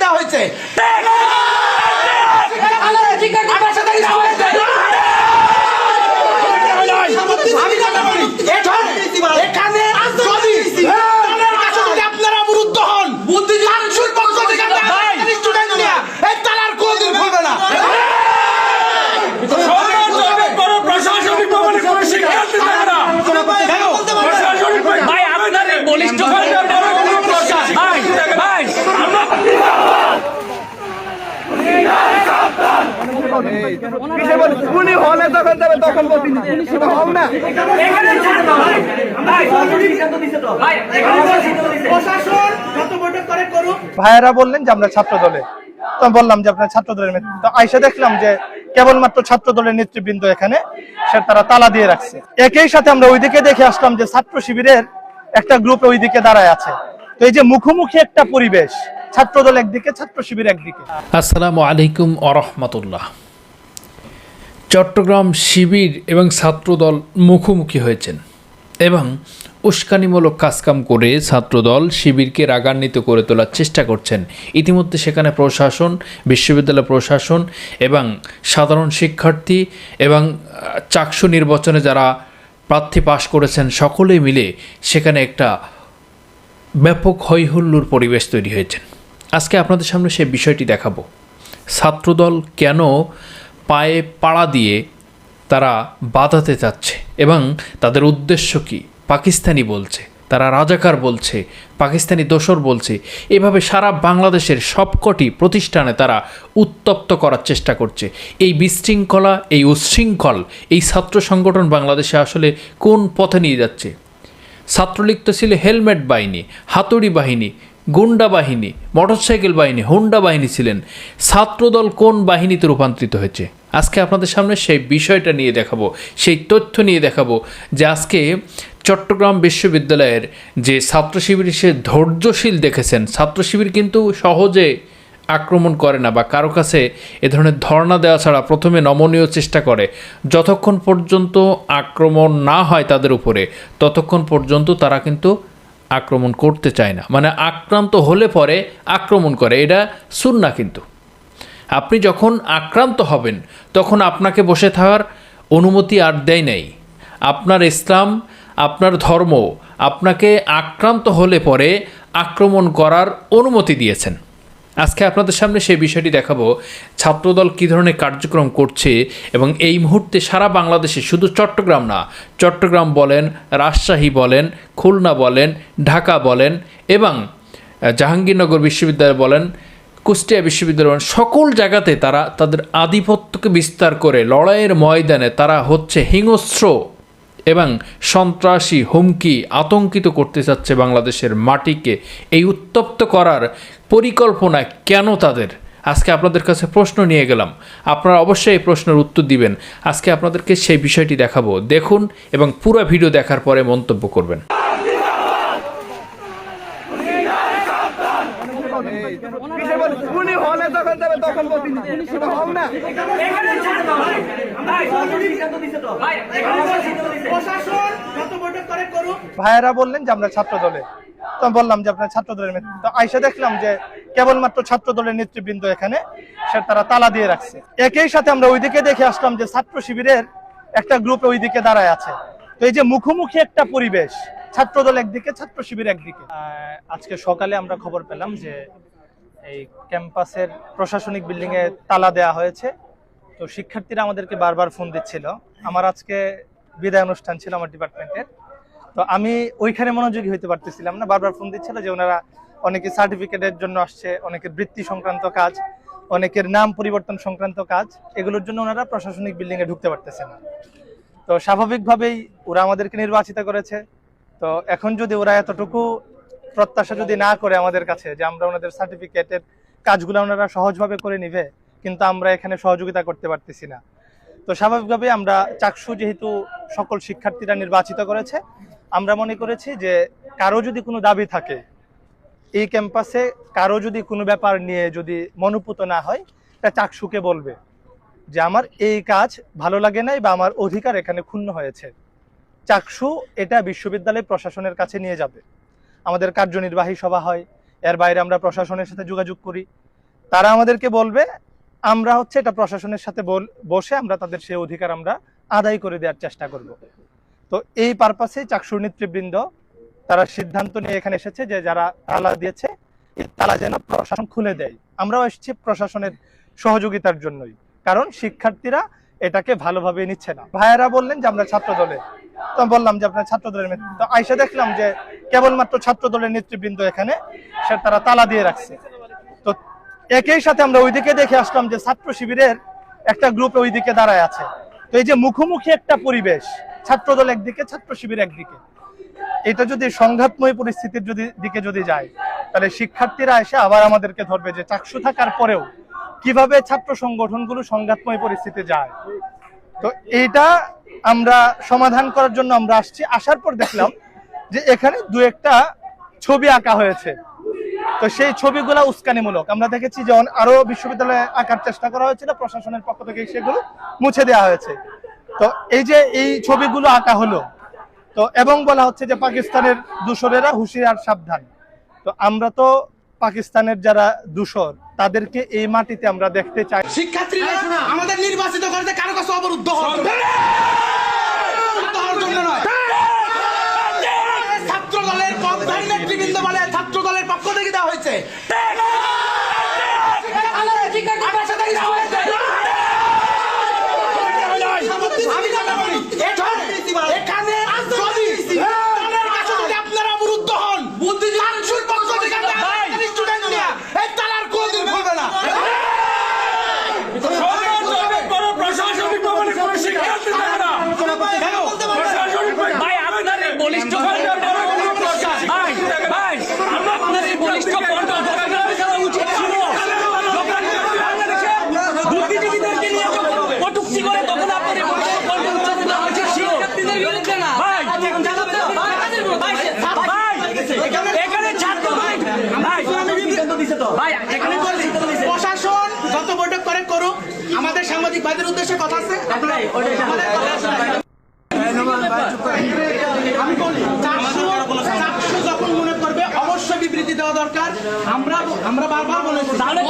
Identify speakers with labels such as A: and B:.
A: দেওয়া হয়েছে আমি কথা বলি, এখানে- এখানে যদি এখানে যদি আপনারা অবরুদ্ধ হন চাকসুর পক্ষ থেকে আমরা আমাদের student নিয়ে এই তালার কোনদিন খুলবে না
B: প্রশাসনিক ভবনে কোনো শিক্ষার্থী থাকে না প্রশাসনিক
C: ভাই আপনার এই বলিষ্ঠ কণ্ঠের পরে কোনো প্রশ্ন- ভাই ভাই আমরা
D: উনি হলে যখন যাবে তখন বলবেন হল না
C: এখানে ছাড় দাও, ভাই। ভাই, সিদ্ধান্ত দিছে তো। ভাই, এখানে সিদ্ধান্ত দিছে।
A: প্রশাসন যত বৈঠক করে করুক
D: ভাইয়েরা বললেন যে আমরা ছাত্র দলে তো বললাম যে আপনার ছাত্র দলের তো আইসা দেখলাম যে কেবলমাত্র ছাত্র দলের নেতৃবৃন্দ এখানে, সে তারা তালা দিয়ে রাখছে। একই সাথে আমরা ওইদিকে দেখে আসলাম যে ছাত্র শিবিরের একটা গ্রুপ ওইদিকে দাঁড়ায় আছে। তো এই যে মুখোমুখি একটা পরিবেশ ছাত্র দল একদিকে, ছাত্র শিবির একদিকে।
E: আসসালামু আলাইকুম আরহামতুল্লাহ চট্টগ্রাম শিবির এবং ছাত্রদল মুখোমুখি হয়েছেন এবং উস্কানিমূলক কাজকাম করে ছাত্রদল শিবিরকে রাগান্বিত করে তোলার চেষ্টা করছেন। ইতিমধ্যে সেখানে প্রশাসন, বিশ্ববিদ্যালয় প্রশাসন এবং সাধারণ শিক্ষার্থী এবং চাকসু নির্বাচনে যারা প্রার্থী পাশ করেছেন সকলে মিলে সেখানে একটা ব্যাপক হৈহুল্লোর পরিবেশ তৈরি হয়েছেন। আজকে আপনাদের সামনে সেই বিষয়টি দেখাবো। ছাত্রদল কেন পায়ে পাড়া দিয়ে তারা বাধাতে চাচ্ছে এবং তাদের উদ্দেশ্য কি? পাকিস্তানি বলছে, তারা রাজাকার বলছে, পাকিস্তানি দোসর বলছে। এভাবে সারা বাংলাদেশের সবকটি প্রতিষ্ঠানে তারা উত্তপ্ত করার চেষ্টা করছে। এই বিশৃঙ্খলা, এই উচ্ছৃঙ্খল এই ছাত্র সংগঠন বাংলাদেশে আসলে কোন পথে নিয়ে যাচ্ছে? ছাত্রলীগ তো ছিল হেলমেট বাহিনী, হাতুড়ি বাহিনী, গুন্ডা বাহিনী, মোটরসাইকেল বাহিনী, হুন্ডা বাহিনী ছিলেন। ছাত্রদল কোন বাহিনীতে রূপান্তরিত হয়েছে? আজকে আপনাদের সামনে সেই বিষয়টা নিয়ে দেখাবো, সেই তথ্য নিয়ে দেখাবো যে আজকে চট্টগ্রাম বিশ্ববিদ্যালয়ের যে ছাত্র শিবির, সে ধৈর্যশীল দেখেছেন। ছাত্র শিবির কিন্তু সহজে আক্রমণ করে না বা কারও কাছে এ ধরনের ধর্ণা দেওয়া ছাড়া প্রথমে নমনীয় চেষ্টা করে। যতক্ষণ পর্যন্ত আক্রমণ না হয় তাদের উপরে, ততক্ষণ পর্যন্ত তারা কিন্তু আক্রমণ করতে চায় না। মানে আক্রান্ত হলে পরে আক্রমণ করে। এটা সুন্না কিন্তু। আপনি যখন আক্রান্ত হবেন, তখন আপনাকে বসে থাকার অনুমতি আর দেয় নাই। আপনার ইসলাম, আপনার ধর্ম আপনাকে আক্রান্ত হলে পরে আক্রমণ করার অনুমতি দিয়েছেন। আজকে আপনাদের সামনে সেই বিষয়টি দেখাবো। ছাত্রদল কী ধরনের কার্যক্রম করছে এবং এই মুহূর্তে সারা বাংলাদেশে শুধু চট্টগ্রাম না, চট্টগ্রাম বলেন, রাজশাহী বলেন, খুলনা বলেন, ঢাকা বলেন এবং জাহাঙ্গীরনগর বিশ্ববিদ্যালয় বলেন কুষ্টিয়া বিশ্ববিদ্যালয় সকল জায়গাতে তারা তাদের আধিপত্যকে বিস্তার করে লড়াইয়ের ময়দানে তারা হচ্ছে হিংস্র এবং সন্ত্রাসী হুমকি আতঙ্কিত করতে চাচ্ছে বাংলাদেশের মাটিকে। এই উত্তপ্ত করার পরিকল্পনা কেন তাদের? আজকে আপনাদের কাছে প্রশ্ন নিয়ে গেলাম। আপনারা অবশ্যই এই প্রশ্নের উত্তর দিবেন। আজকে আপনাদেরকে সেই বিষয়টি দেখাবো। দেখুন এবং পুরো ভিডিও দেখার পরে মন্তব্য করবেন।
D: উনি হলে যখন যাবে তখন হল না। ভাইয়েরা বললেন যে আমরা ছাত্র দলে। তো বললাম যে আপনার ছাত্র দলের তো আইসা দেখলাম যে কেবলমাত্র ছাত্র দলের নেতৃবৃন্দ এখানে সে তারা তালা দিয়ে রাখছে। একই সাথে আমরা ওইদিকে দেখে আসলাম যে ছাত্র শিবিরের একটা গ্রুপ ওইদিকে দাঁড়ায় আছে। তো এই যে মুখোমুখি একটা পরিবেশ ছাত্র দল একদিকে, ছাত্র শিবির একদিকে। আজকে সকালে আমরা খবর পেলাম যে এই ক্যাম্পাসের প্রশাসনিক বিল্ডিং এ তালা দেওয়া হয়েছে। তো শিক্ষার্থীরা আমাদেরকে বারবার ফোন দিচ্ছিল। আমার আজকে বিদায় অনুষ্ঠান ছিল আমার ডিপার্টমেন্টের। তো আমি ওইখানে মনোযোগী হইতে পারতেছিলাম না। বারবার ফোন দিচ্ছিল যে ওনারা অনেকে সার্টিফিকেটের জন্য আসছে, অনেকের বৃত্তি সংক্রান্ত কাজ, অনেকের নাম পরিবর্তন সংক্রান্ত কাজ, এগুলোর জন্য ওনারা প্রশাসনিক বিল্ডিং এ ঢুকতে পারতেছে না। তো স্বাভাবিকভাবেই ওরা আমাদেরকে নির্বাচিত করেছে। তো এখন যদি ওরা এতটুকু প্রত্যাশা যদি না করে আমাদের কাছে যে আমরা ওনাদের সার্টিফিকেটের কাজগুলো ওনারা সহজভাবে করে নিবে, কিন্তু আমরা এখানে সহযোগিতা করতে পারতেছি না। তো স্বাভাবিকভাবে আমরা চাকসু যেহেতু সকল শিক্ষার্থীরা নির্বাচিত করেছে, আমরা মনে করেছি যে কারও যদি কোনো দাবি থাকে, এই ক্যাম্পাসে কারও যদি কোনো ব্যাপার নিয়ে যদি মনোপুত না হয়, তা চাকসুকে বলবে যে আমার এই কাজ ভালো লাগে নাই বা আমার অধিকার এখানে ক্ষুণ্ণ হয়েছে। চাকসু এটা বিশ্ববিদ্যালয় প্রশাসনের কাছে নিয়ে যাবে। আমাদের কার্যনির্বাহী সভা হয়, এর বাইরে আমরা প্রশাসনের সাথে যোগাযোগ করি। তারা আমাদেরকে বলবে, আমরা হচ্ছে এটা প্রশাসনের সাথে বসে আমরা তাদের সেই অধিকার আমরা আদায় করে দেওয়ার চেষ্টা করব। তো এই পারপাসে চাকসুর নেতৃবৃন্দ, তারা সিদ্ধান্ত নিয়ে এখানে এসেছে যে যারা তালা দিয়েছে তালা যেন প্রশাসন খুলে দেয়। আমরাও এসেছি প্রশাসনের সহযোগিতার জন্যই, কারণ শিক্ষার্থীরা এটাকে ভালোভাবে নিচ্ছে না। ভাইয়েরা বললেন যে আমরা ছাত্র দলে তো বললাম যে আপনার ছাত্র দলের তো আইসা দেখলাম যে কেবলমাত্র ছাত্র দলের নেতৃবৃন্দ এখানে, সে তারা তালা দিয়ে রাখছে। তো একই সাথে আমরা ওইদিকে দেখে আসলাম যে ছাত্র শিবিরের একটা গ্রুপ ওইদিকে দাঁড়ায় আছে। তো এই যে মুখোমুখি একটা পরিবেশ ছাত্র দল একদিকে, ছাত্র শিবির একদিকে। এটা যদি সংঘাতময় পরিস্থিতির যদি দিকে যদি যায়, তাহলে শিক্ষার্থীরা এসে আবার আমাদেরকে ধরবে যে চাকসু থাকার পরেও কীভাবে ছাত্র সংগঠনগুলো সংঘাতময় পরিস্থিতি যায়। তো এইটা আমরা সমাধান করার জন্য আমরা আসছি। আসার পর দেখলাম যে এখানে দু একটা ছবি আঁকা হয়েছে। তো সেই ছবিগুলো উস্কানিমূলক। আমরা দেখেছি যে আরও বিশ্ববিদ্যালয়ে আঁকার চেষ্টা করা হয়েছিল, প্রশাসনের পক্ষ থেকে সেগুলো মুছে দেওয়া হয়েছে। তো এই যে এই ছবিগুলো আঁকা হলো, তো এবং বলা হচ্ছে যে পাকিস্তানের দূষরেরা হুঁশিয়ার সাবধান। তো আমরা তো পাকিস্তানের যারা দূষর, তাদেরকে এই মাটিতে আমরা দেখতে চাই।
A: শিক্ষার্থীরা আমাদের নির্বাচিত করতে কারও কাছে অবরুদ্ধ ছাত্র দলের পক্ষ থেকে দেওয়া হয়েছে আমার সাথে কিছু হয়েছে। আমি কথা বলি, এখানে- এখানে যদি দলের কাছে যদি আপনারা অবরুদ্ধ হন, চাকসুর পক্ষ থেকে আমরা student নিয়ে এই তালার কোনদিন খুলবে না।
B: সরকার কোনো প্রশাসনিক ভবনে কোনো শিক্ষার্থী থাকে না কেন প্রশাসনিক
C: ভাই আপনার এই বলিষ্ঠ কণ্ঠ ভাই ভাই আপনার এই বলিষ্ঠ কণ্ঠ দোকানদার করা উচিত ছিল বুদ্ধিজীবীদেরকে নিয়ে যখন কটূক্তি করে তখন আপনার এই বলিষ্ঠ কণ্ঠ উচ্চারণ করা উচিত ছিল শিক্ষার্থীদের বিরুদ্ধে না ভাই ভাই এখানে ছাত্র ভাই ভাই ভাই এখানে
A: প্রশাসন যত বৈঠক করে করুক আমাদের সাংবাদিক ভাইদের উদ্দেশ্যে কথা আছে। আমি বলি চারশো চারশো যখন মনে করবে অবশ্যই বিবৃতি দেওয়া দরকার আমরা আমরা বারবার বলেছি
C: তাহলে